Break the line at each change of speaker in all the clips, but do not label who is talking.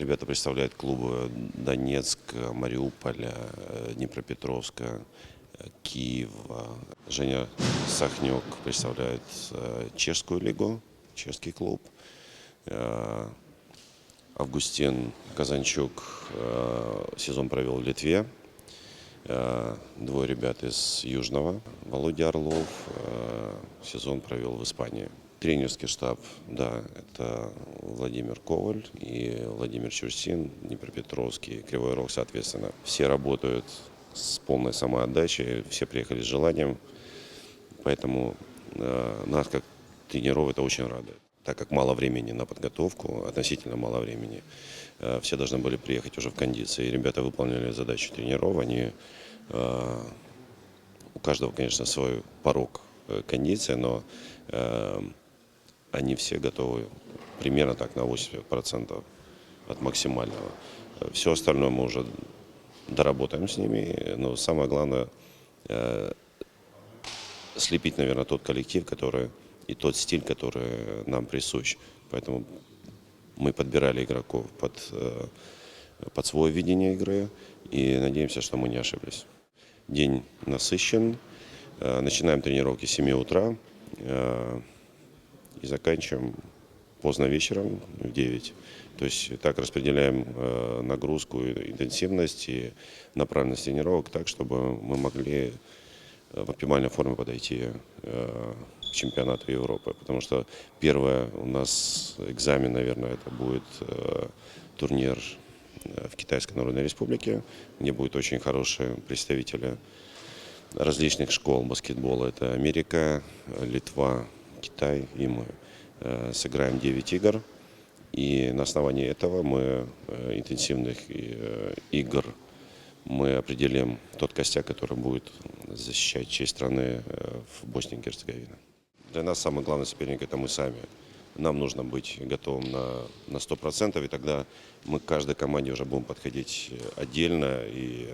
Ребята представляют клубы Донецка, Мариуполя, э, Днепропетровска, э, Киева. Женя Сахнюк представляет э, чешскую лигу, чешский клуб. Августин Казанчук сезон провел в Литве. Двое ребят из Южного. Володя Орлов сезон провел в Испании. Тренерский штаб, да, это Владимир Коваль и Владимир Чурсин, Днепропетровский, Кривой Рог, соответственно. Все работают с полной самоотдачей, все приехали с желанием, поэтому э, нас как тренеров это очень радует. Так как мало времени на подготовку, относительно мало времени, э, все должны были приехать уже в кондиции. И ребята выполнили задачу тренеров, они э, у каждого, конечно, свой порог э, кондиции, но э, они все готовы примерно так на 80% от максимального. Все остальное мы уже доработаем с ними, но самое главное э, слепить, наверное, тот коллектив, который и тот стиль, который нам присущ. Поэтому мы подбирали игроков под, э, под свое видение игры и надеемся, что мы не ошиблись. День насыщен. Э, Начинаем тренировки с 7 утра и заканчиваем поздно вечером в 9. То есть так распределяем э, нагрузку, интенсивность и направленность тренировок так, чтобы мы могли э, в оптимальной форме подойти э, к чемпионату Европы. Потому что первое у нас экзамен, наверное, это будет э, турнир в Китайской Народной Республике, где будут очень хорошие представители различных школ баскетбола. Это Америка, Литва, Китай и мы. Э, Сыграем 9 игр. И на основании этого мы э, интенсивных э, игр мы определим тот костяк, который будет защищать честь страны в Боснии и Герцеговине. Для нас самый главный соперник это мы сами. Нам нужно быть готовым на, на 100%, и тогда мы к каждой команде уже будем подходить отдельно и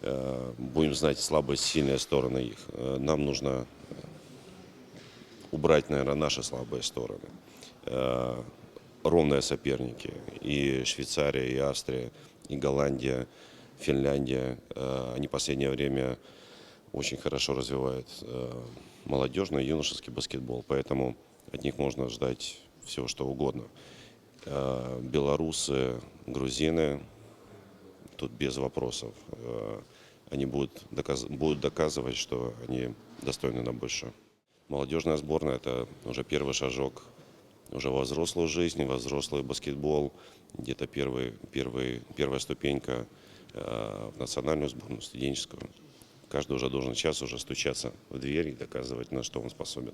э, будем знать слабые, сильные стороны их. Нам нужно убрать, наверное, наши слабые стороны. Э, Ровные соперники. И Швейцария, и Австрия, и Голландия, Финляндия. Э, Они в последнее время очень хорошо развивают э, молодежный, юношеский баскетбол. Поэтому от них можно ждать всего, что угодно. Белорусы, грузины, тут без вопросов. Они будут, будут доказывать, что они достойны на большее. Молодежная сборная – это уже первый шажок уже во взрослую жизнь, во взрослый баскетбол, где-то первый, первый, первая ступенька э, в национальную сборную, студенческую. Каждый уже должен час уже стучаться в дверь и доказывать, на что он способен.